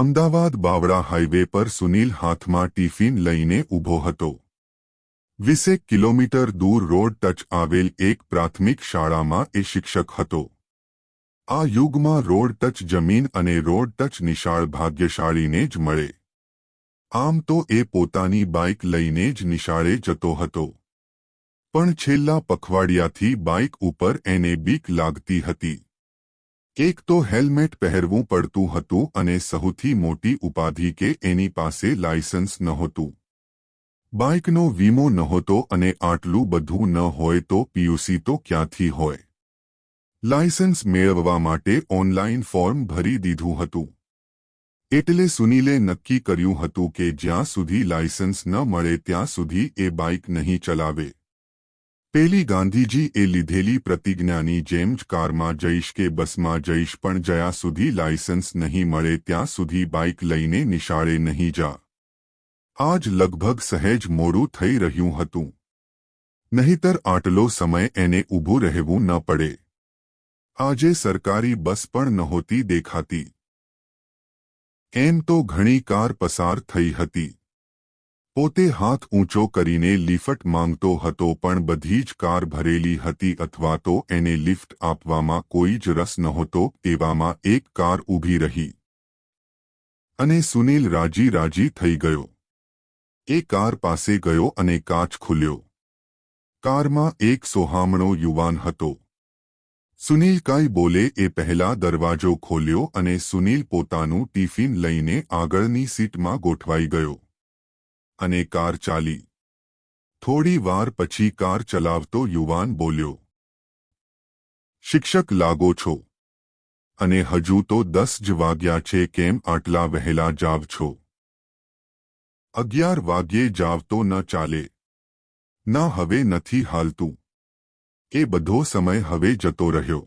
Ahmedabad Bavla highway પર સુનિલ હાથમાં tiffin લઈને ઊભો હતો. વીસેક કિલોમીટર દૂર રોડ ટચ આવેલ એક પ્રાથમિક શાળામાં એ શિક્ષક હતો. આ યુગમાં રોડ ટચ જમીન અને રોડ ટચ નિશાળ ભાગ્યશાળીને જ મળે. આમ તો એ પોતાની બાઇક લઈને જ નિશાળે જતો હતો. પણ છેલ્લા પખવાડિયાથી બાઇક ઉપર એને બીક લાગતી હતી. એક તો હેલ્મેટ પહેરવું પડતું હતું અને સૌથી મોટી ઉપાધિ કે એની પાસે લાયસન્સ નહોતું. બાઇકનો વીમો નહોતો અને આટલું બધું ન હોય તો પીયુસી તો ક્યાંથી હોય? લાયસન્સ મેળવવા માટે ઓનલાઇન ફોર્મ ભરી દીધું હતું. એટલે સુનીલે નક્કી કર્યું હતું કે જ્યાં સુધી લાયસન્સ ન મળે ત્યાં સુધી એ બાઇક નહીં ચલાવે. પેલી ગાંધીજી એ લીધેલી પ્રતિજ્ઞાની જેમ જ કારમાં જઈશ કે બસમાં જઈશ પણ જયા સુધી લાયસન્સ નહીં મળે ત્યાં સુધી બાઇક લઈને નિશાળે નહીં જા. આજ લગભગ સહેજ મોડું થઈ રહ્યું હતું. નહીતર આટલો સમય એને ઊભું રહેવું ન પડે. આજે સરકારી બસ પણ નહોતી દેખાતી. એમ તો ઘણી કાર પસાર થઈ હતી. પોતે હાથ ઊંચો કરીને લિફટ માંગતો હતો પણ બધી જ કાર ભરેલી હતી અથવા તો એને લિફ્ટ આપવામાં કોઈ જ રસ નહોતો એવામાં એક કાર ઊભી રહી. અને સુનિલ રાજી રાજી થઈ ગયો. એ કાર પાસે ગયો અને કાચ ખુલ્યો. કારમાં એક સોહામણો યુવાન હતો. સુનિલ કાંઈ બોલે એ પહેલા દરવાજો ખોલ્યો અને સુનિલ પોતાનું ટિફિન લઈને આગળની સીટમાં ગોઠવાઈ ગયો. અને કાર ચાલી. થોડી વાર પછી કાર ચલાવતો યુવાન બોલ્યો, શિક્ષક લાગો છો. અને હજુ તો દસ જ વાગ્યા છે, કેમ આટલા વહેલા જાવ છો? અગિયાર વાગ્યે જાવ તો ન ચાલે. ના હવે નથી હાલતું. એ બધો સમય હવે જતો રહ્યો.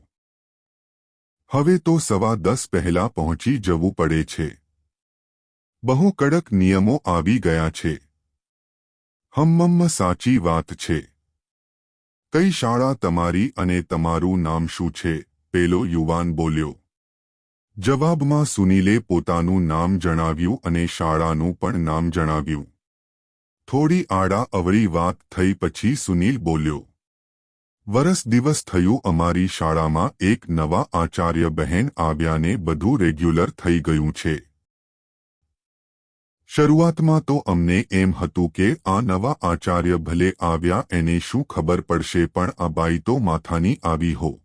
હવે તો સવા દસ પહેલા પહોંચી જવું પડે છે. બહુ કડક નિયમો આવી ગયા છે. હમ્મમ સાચી વાત છે. કઈ શાળા તમારી અને તમારું નામ શું છે? પેલો યુવાન બોલ્યો. જવાબમાં સુનીલે પોતાનું નામ જણાવ્યું અને શાળાનું પણ નામ જણાવ્યું. થોડી આડા અવળી વાત થઈ પછી સુનીલ બોલ્યો. વરસ દિવસ થયું અમારી શાળામાં એક નવા આચાર્ય બહેન આવ્યાને બધું રેગ્યુલર થઈ ગયું છે. શરૂઆતમાં તો અમને એમ હતું કે આ નવા આચાર્ય ભલે આવ્યા એને શું ખબર પડશે પણ આ બાઈ તો માથાની આવી હો.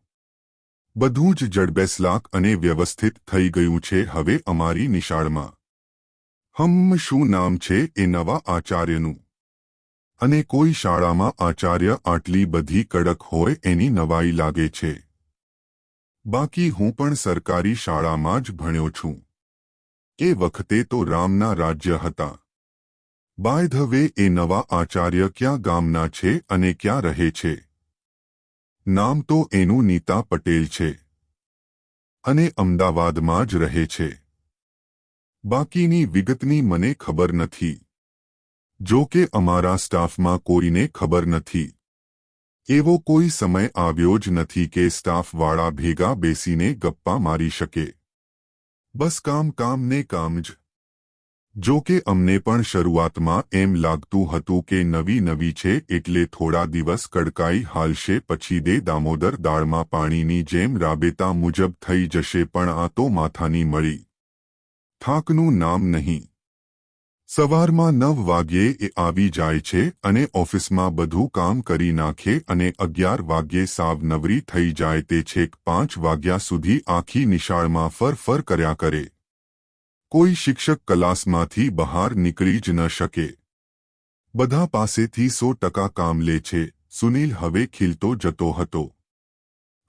બધું જ જડબેસલાક અને વ્યવસ્થિત થઈ ગયું છે હવે અમારી નિશાળમાં. હમ શું નામ છે એ નવા આચાર્યનું? અને કોઈ શાળામાં આચાર્ય આટલી બધી કડક હોય એની નવાઈ લાગે છે. બાકી હું પણ સરકારી શાળામાં જ ભણ્યો છું. એ વખતે તો રામના રાજ્ય હતા. બાય ધ વે, એ નવા આચાર્ય ક્યાં ગામના છે અને ક્યાં રહે છે? નામ તો એનું નીતા પટેલ છે. અને અમદાવાદમાં જ રહે છે. બાકીની વિગતની મને ખબર નથી. જો કે અમારા સ્ટાફમાં કોઈને ખબર નથી. એવો કોઈ સમય આવ્યો જ નથી કે સ્ટાફવાળા ભેગા બેસીને ગપ્પા મારી શકે. બસ કામ કામ ને કામ જ. જો કે અમને પણ શરૂઆતમાં એમ લાગતું હતું કે નવી નવી છે એટલે થોડા દિવસ કડકાઈ હાલશે પછી દે દામોદર દાળમાં પાણીની જેમ રાબેતા મુજબ થઈ જશે પણ આ તો માથાની મળી. થાકનું નામ નહીં. સવારમાં નવ વાગ્યે એ આવી જાય છે અને ઓફિસમાં બધું કામ કરી નાખે અને અગિયાર વાગ્યે સાવ નવરી થઈ જાય તે છેક પાંચ વાગ્યા સુધી આખી નિશાળમાં ફરફર કર્યા કરે. કોઈ શિક્ષક ક્લાસમાંથી બહાર નીકળી જ ન શકે. બધા પાસેથી સો ટકા કામ લે છે, સુનિલ હવે ખીલતો જતો હતો.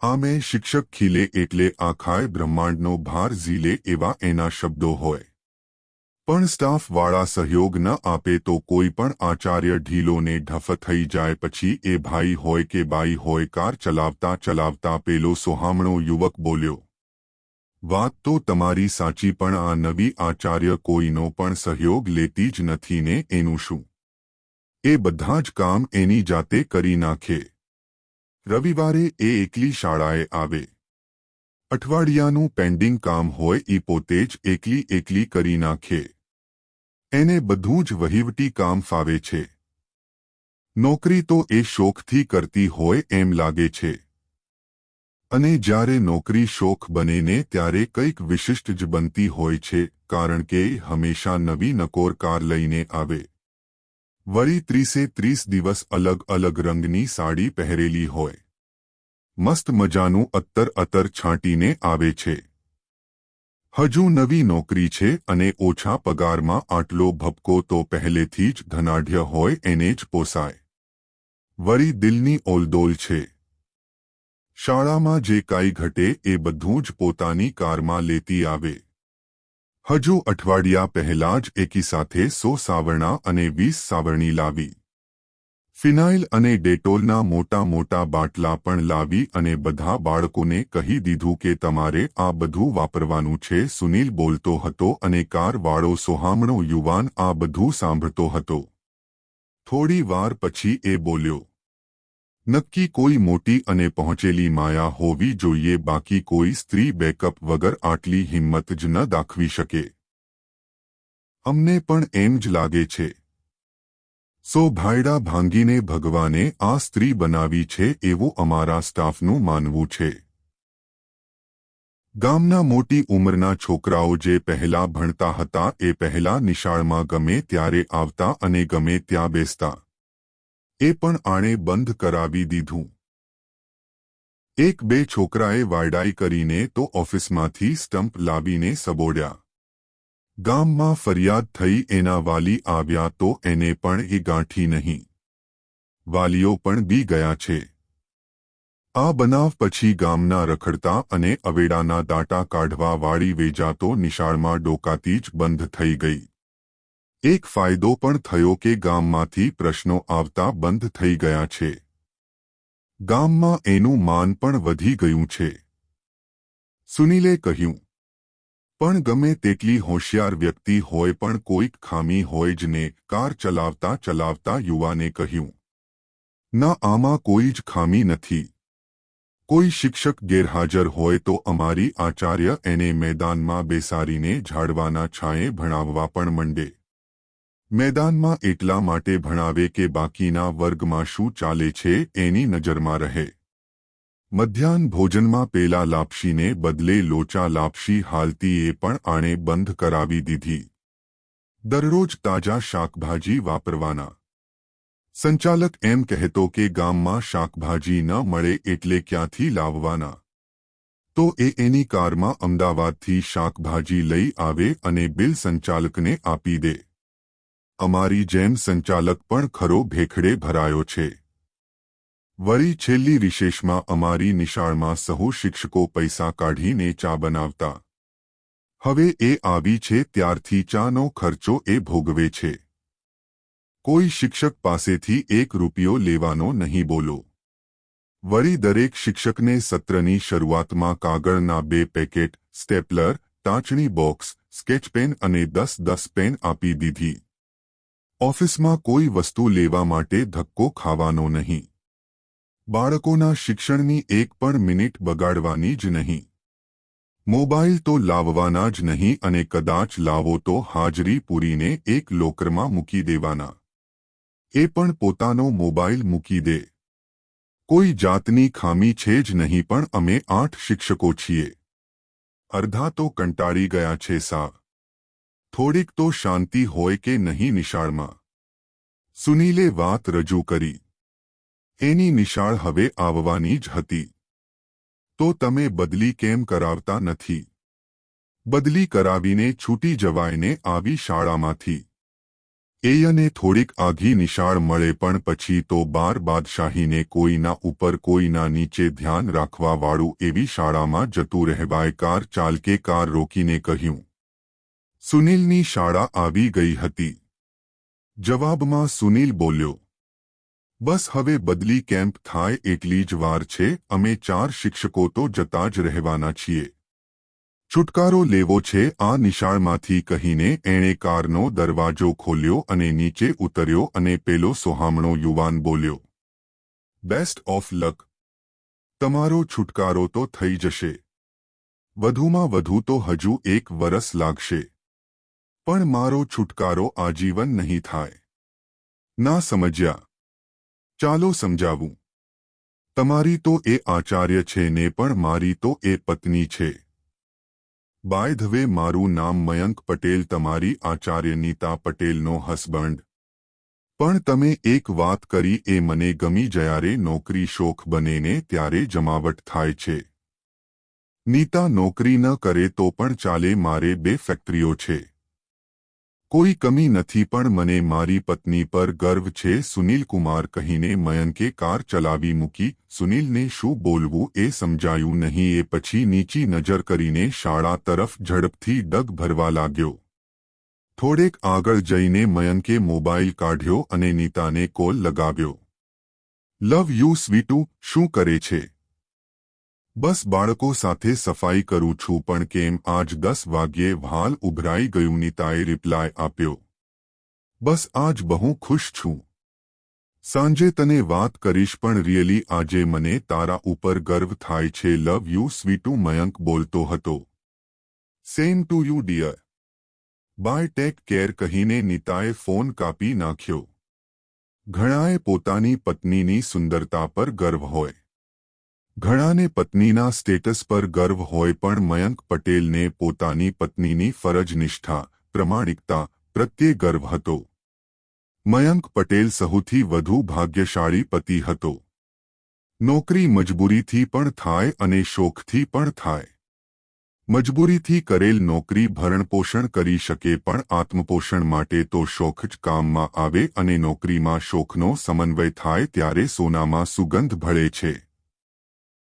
આમે શિક્ષક ખીલે એટલે આખાય બ્રહ્માંડનો ભાર ઝીલે એવા એના શબ્દો હોય. પણ સ્ટાફવાળા સહયોગ ન આપે તો કોઈ પણ આચાર્ય ઢીલોને ઢફ થઈ જાય પછી એ ભાઈ હોય કે બાઈ હોય કાર ચલાવતા ચલાવતા પેલો સોહામણો યુવક બોલ્યો, વાત તો તમારી સાચી પણ આ નવી આચાર્ય કોઈનો પણ સહયોગ લેતી જ નથી ને એનું શું? એ બધા જ કામ એની જાતે કરી નાખે. રવિવારે એ એકલી શાળાએ આવે. અઠવાડિયાનું પેન્ડિંગ કામ હોય એ પોતે જ એકલી એકલી કરી નાખે. એને બધું જ વહીવટી કામ ફાવે છે. નોકરી તો એ શોખથી કરતી હોય એમ લાગે છે. અને જ્યારે નોકરી શોખ બને ને ત્યારે કંઈક વિશિષ્ટ જ બનતી હોય છે, કારણ કે હંમેશા નવી નકોર કાર લઈને આવે. વળી ત્રીસે ત્રીસ દિવસ અલગ અલગ રંગની સાડી પહેરેલી હોય. મસ્ત મજાનું અત્તર અત્તર છાંટીને આવે છે. હજુ નવી નોકરી છે અને ઓછા પગારમાં આટલો ભપકો તો પહેલેથી જ ધનાઢ્ય હોય એને જ પોસાય. વરી દિલની ઓલદોલ છે. શાળામાં જે કાંઈ ઘટે એ બધું જ પોતાની કારમાં લેતી આવે. હજુ અઠવાડિયા પહેલા જ એકી સાથે સો સાવરણા અને વીસ સાવરણી લાવી. ફિનાઇલ અને ડેટોલના મોટા મોટા બાટલા પણ લાવી અને બધા બાળકોને કહી દીધું કે તમારે આ બધું વાપરવાનું છે. સુનિલ બોલતો હતો અને કારવાળો સોહામણો યુવાન આ બધું સાંભળતો હતો. થોડી વાર પછી એ બોલ્યો, નક્કી કોઈ મોટી અને પહોંચેલી માયા હોવી જોઈએ. બાકી કોઈ સ્ત્રી બેકઅપ વગર આટલી હિંમત જ ન દાખવી શકે. અમને પણ એમ જ લાગે છે. સો ભાયડા ભાંગીને ભગવાને આ સ્ત્રી બનાવી છે એવું અમારા સ્ટાફનું માનવું છે. ગામના મોટી ઉંમરના છોકરાઓ જે પહેલા ભણતા હતા એ પહેલા નિશાળમાં ગમે ત્યારે આવતા અને ગમે ત્યાં બેસતા. એ પણ આણે બંધ કરાવી દીધું. એક બે છોકરાએ વાયડાઈ કરીને તો ઓફિસમાંથી સ્ટમ્પ લાવીને સબોડ્યા. ગામમાં ફરિયાદ થઈ એના વાલી આવ્યા તો એને પણ એ ગાંઠી નહીં. વાલીઓ પણ બી ગયા છે. આ બનાવ પછી ગામના રખડતા અને અવેડાના દાટા કાઢવા વાળી વેજાતો નિશાળમાં ડોકાતી જ બંધ થઈ ગઈ. એક ફાયદો પણ થયો કે ગામમાંથી પ્રશ્નો આવતા બંધ થઈ ગયા છે. ગામમાં એનું માન પણ વધી ગયું છે. સુનિલે કહ્યું પણ ગમે તેટલી હોશિયાર વ્યક્તિ હોય પણ કોઈક ખામી હોય જ ને કાર ચલાવતા ચલાવતા યુવાને કહ્યું, ના, આમાં કોઈ જ ખામી નથી. કોઈ શિક્ષક ગેરહાજર હોય તો અમારી આચાર્ય એને મેદાનમાં બેસાડીને ઝાડવાના છાંયે ભણાવવા પણ મંડે. મેદાનમાં એટલા માટે ભણાવે કે બાકીના વર્ગમાં શું ચાલે છે એની નજરમાં રહે. મધ્યાહન ભોજનમાં પેલા લાપશીને બદલે લોચા લાપશી હાલતીએ પણ આણે બંધ કરાવી દીધી. દરરોજ તાજા શાકભાજી વાપરવાના. સંચાલક એમ કહેતો કે ગામમાં શાકભાજી ન મળે એટલે ક્યાંથી લાવવાના? તો એ એની કારમાં અમદાવાદથી શાકભાજી લઈ આવે અને બિલ સંચાલકને આપી દે. અમારી જેમ સંચાલક પણ ખરો ભેખડે ભરાયો છે. વળી છેલ્લી વિશેષમાં અમારી નિશાળમાં સહુ શિક્ષકો પૈસા કાઢીને ચા બનાવતા. હવે એ આવી છે ત્યારથી ચાનો ખર્ચો એ ભોગવે છે. કોઈ શિક્ષક પાસેથી એક રૂપિયો લેવાનો નહીં બોલો. વળી દરેક શિક્ષકને સત્રની શરૂઆતમાં કાગળના બે પેકેટ, સ્ટેપલર ટાંચણી બોક્સ, સ્કેચ પેન અને દસ દસ પેન આપી દીધી. ઓફિસમાં કોઈ વસ્તુ લેવા માટે ધક્કો ખાવાનો નહીં. બાળકોના શિક્ષણની એક પણ મિનિટ બગાડવાની જ નહીં. મોબાઈલ તો લાવવાના જ નહીં અને કદાચ લાવો તો હાજરી પૂરીને એક લોકરમાં મૂકી દેવાના. એ પણ પોતાનો મોબાઈલ મૂકી દે. કોઈ જાતની ખામી છે જ નહીં પણ અમે આઠ શિક્ષકો છીએ. અર્ધા તો કંટાળી ગયા છે સા થોડીક તો શાંતિ હોય કે નહીં નિશાળમાં. સુનીલે વાત રજૂ કરી. એની નિશાળ હવે આવવાની જ હતી. તો તમે બદલી કેમ કરાવતા નથી? બદલી કરાવીને છૂટી જવાયને આવી શાળામાંથી. એયને થોડીક આઘી નિશાળ મળે પણ પછી તો બાર બાદશાહીને કોઈના ઉપર કોઈના નીચે ધ્યાન રાખવાવાળું એવી શાળામાં જતું રહેવાય કાર ચાલકે કાર રોકીને કહ્યું. સુનિલની શાળા આવી ગઈ હતી. જવાબમાં સુનિલ બોલ્યો બસ હવે બદલી કેમ્પ થાય એટલી જ વાર છે, અમે ચાર શિક્ષકો તો જતા જ રહેવાના છીએ. છુટકારો લેવો છે, આ નિશાળમાંથી કહીને એણે કારનો દરવાજો ખોલ્યો અને નીચે ઉતર્યો અને પેલો સોહામણો યુવાન બોલ્યો બેસ્ટ ઓફ લક તમારો છુટકારો તો થઈ જશે. વધુમાં વધુ તો હજુ એક વરસ લાગશે. પણ મારો છુટકારો આજીવન નહીં થાય. ના સમજ્યા. ચાલો સમજાવું. તમારી તો એ આચાર્ય છે ને પણ મારી તો એ પત્ની છે. બાય ધ વે મારું નામ મયંક પટેલ, તમારી આચાર્ય નીતા પટેલનો હસબન્ડ પણ તમે એક વાત કરી, એ મને ગમી જ્યારે નોકરી શોખ બનેને ત્યારે જમાવટ થાય છે. નીતા નોકરી ન કરે તો પણ ચાલે, મારે બે ફેક્ટરીઓ છે. કોઈ કમી નથી પણ મને મારી પત્ની પર ગર્વ છે. સુનિલ કુમાર કહીને મયંકે કાર ચલાવી મૂકી. સુનિલને શું બોલવું એ સમજાયું નહીં. એ પછી નીચી નજર કરીને શાળા તરફ ઝડપથી ડગ ભરવા લાગ્યો. થોડેક આગળ જઈને મયંકે મોબાઈલ કાઢ્યો અને નીતાને કોલ લગાવ્યો. લવ યુ સ્વીટુ, શું કરે છે? બસ બાળકો સાથે સફાઈ કરું છું પણ કેમ આજ દસ વાગ્યે વહાલ ઉભરાઈ ગયું નીતાએ રિપ્લાય આપ્યો. બસ આજ બહુ ખુશ છું. સાંજે તને વાત કરીશ પણ રિયલી આજે મને તારા ઉપર ગર્વ થાય છે. લવ યુ સ્વીટુ મયંક બોલતો હતો. Same to you dear bye take care કહીને નીતાએ ફોન કાપી નાખ્યો. ઘણાએ પોતાની પત્નીની સુંદરતા પર ગર્વ હોય. ઘણાને પત્નીના સ્ટેટસ પર ગર્વ હોય પણ મયંક પટેલને પોતાની પત્નીની ફરજ નિષ્ઠા, પ્રમાણિકતા, પ્રત્યે ગર્વ હતો. મયંક પટેલ સૌથી વધુ ભાગ્યશાળી પતિ હતો. નોકરી મજબૂરીથી પણ થાય અને શોખથી પણ થાય. મજબૂરીથી કરેલ નોકરી ભરણપોષણ કરી શકે પણ આત્મપોષણ માટે તો શોખ જ કામમાં આવે અને નોકરીમાં શોખનો સમન્વય થાય ત્યારે સોનામાં સુગંધ ભળે છે.